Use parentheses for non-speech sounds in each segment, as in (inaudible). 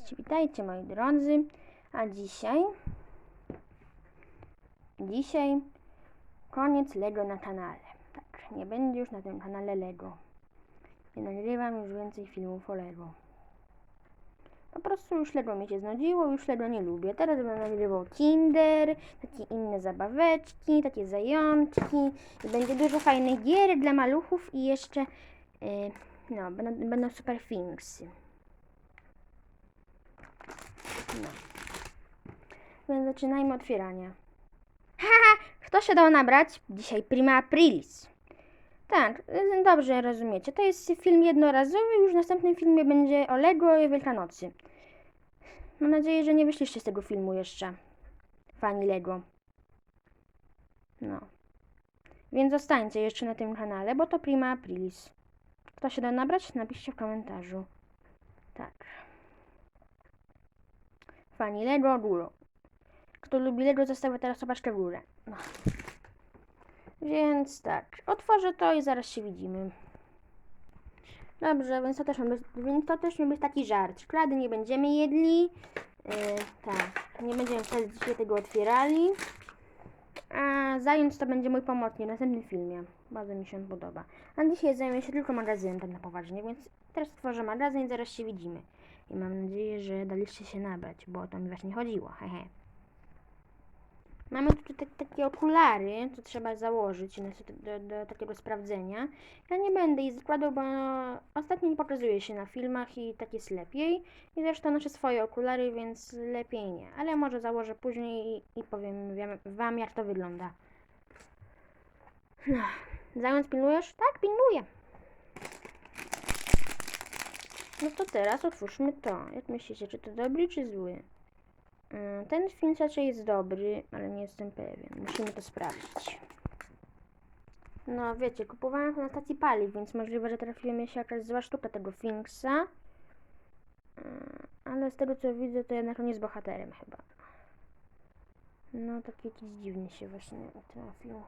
Cześć, witajcie moi drodzy. A dzisiaj, dzisiaj koniec Lego na kanale. Tak, nie będzie już na tym kanale Lego. Nie nagrywam już więcej filmów o Lego. Po prostu już Lego mi się znudziło, już Lego nie lubię. Teraz będę nagrywał Kinder, takie inne zabaweczki, takie zajączki. Będzie dużo fajnych gier dla maluchów i jeszcze, yy, no, będą, będą super thingsy. No. Więc zaczynajmy otwieranie. Haha, kto się dał nabrać? Dzisiaj prima aprilis. Tak, y, dobrze rozumiecie. To jest film jednorazowy, już w następnym filmie będzie o Lego i Wielkanocy. Mam nadzieję, że nie wyszliście z tego filmu jeszcze. Fani Lego. No. Więc zostańcie jeszcze na tym kanale, bo to prima aprilis. Kto się da nabrać? Napiszcie w komentarzu. Tak. Fani Lego górą. Kto lubi Lego, zostawia teraz opaczkę w górę. No. Więc tak, otworzę to i zaraz się widzimy. Dobrze, więc to też ma być, więc to też ma być taki żart. Szklady nie będziemy jedli. Yy, tak, nie będziemy wtedy dzisiaj tego otwierali. A zając to będzie mój pomocnik w następnym filmie. Bardzo mi się podoba. A dzisiaj zajmę się tylko magazynem tak na poważnie, więc teraz otworzę magazyn i zaraz się widzimy. I mam nadzieję, że daliście się nabrać, bo o to mi właśnie chodziło. Hehe. Mamy tutaj tak, takie okulary, co trzeba założyć niestety do, do takiego sprawdzenia. Ja nie będę ich zakładał, bo ostatnio nie pokazuje się na filmach i tak jest lepiej. I zresztą noszę swoje okulary, więc lepiej nie. Ale może założę później i, i powiem wam, wam, jak to wygląda. No. Zając pilnujesz? Tak, pilnuję. No to teraz otwórzmy to. Jak myślicie, czy to dobry, czy zły? Mm, Ten film raczej jest dobry, ale nie jestem pewien. Musimy to sprawdzić. No wiecie, kupowałem to na stacji paliw, więc możliwe, że trafiła mi się jakaś zła sztuka tego Finksa. Mm, Ale z tego co widzę, to jednak on jest bohaterem chyba. No taki jakiś dziwny się właśnie trafił.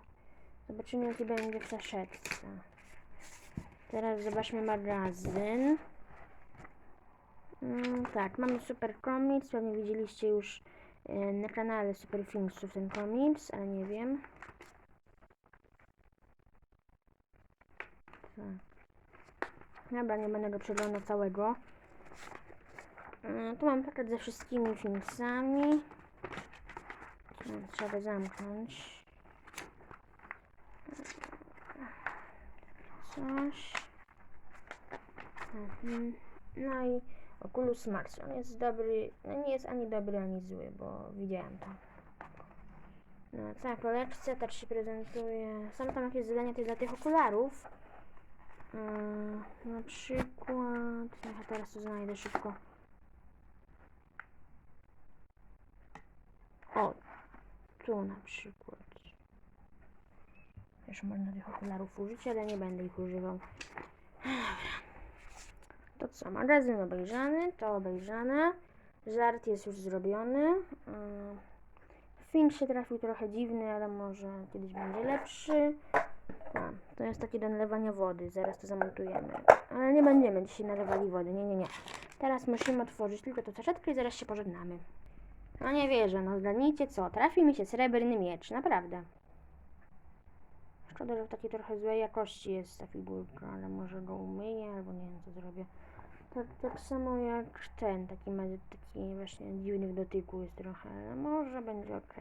Zobaczymy jaki będzie w saszetce. Teraz zobaczmy magazyn. Mm, tak, mamy Super Comics, pewnie widzieliście już e, na kanale Super Filmsów ten komiks, ale nie wiem. Tak. Dobra, nie będę go przeglądał całego. E, Tu mam pakiet ze wszystkimi filmsami. E, Trzeba zamknąć. Coś. Mhm. No i Oculus Max. On jest dobry, no nie jest ani dobry, ani zły, bo widziałem to. No, cała kolekcja tak się prezentuje. Są tam jakieś zadania też dla tych okularów. Yy, na przykład, ja teraz to znajdę szybko. O, tu na przykład. Też można tych okularów użyć, ale nie będę ich używał. To co, magazyn obejrzany, to obejrzane. Żart jest już zrobiony. Yy, Film się trafił trochę dziwny, ale może kiedyś będzie lepszy. A, to jest takie do nalewania wody, zaraz to zamontujemy. Ale nie będziemy dzisiaj nalewali wody, nie, nie, nie. Teraz musimy otworzyć tylko to saszetkę i zaraz się pożegnamy. No nie wierzę, no zgadnijcie co, trafił mi się srebrny miecz, naprawdę. Szkoda, że w takiej trochę złej jakości jest ta figurka, ale może go umyję, albo nie wiem co zrobię. Tak, tak samo jak ten, taki ma taki właśnie dziwnych dotyku jest trochę, ale może będzie ok.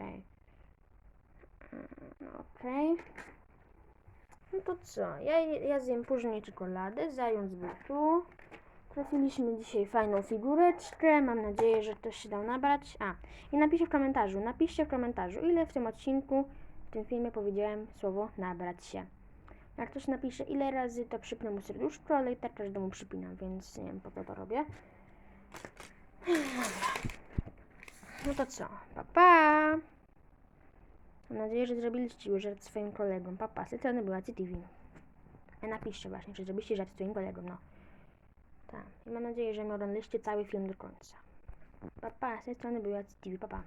Ok. No to co? Ja, ja zjem później czekoladę, zając był tu. Trafiliśmy dzisiaj fajną figureczkę. Mam nadzieję, że ktoś się dał nabrać. A, i napiszcie w komentarzu, napiszcie w komentarzu, ile w tym odcinku, w tym filmie powiedziałem słowo nabrać się. Jak ktoś napisze ile razy, to przypnę mu serduszko, ale i tak każdemu przypinam, więc nie wiem po co to robię. (sighs) No to co? Pa, pa! Mam nadzieję, że zrobiliście już żart swoim kolegom. Papa, z strony była CTV. A napiszcie właśnie, czy zrobiliście żart swoim kolegom, no. Tak. I mam nadzieję, że mi oglądaliście cały film do końca. Papa, z tej strony była CTV, papa. Pa.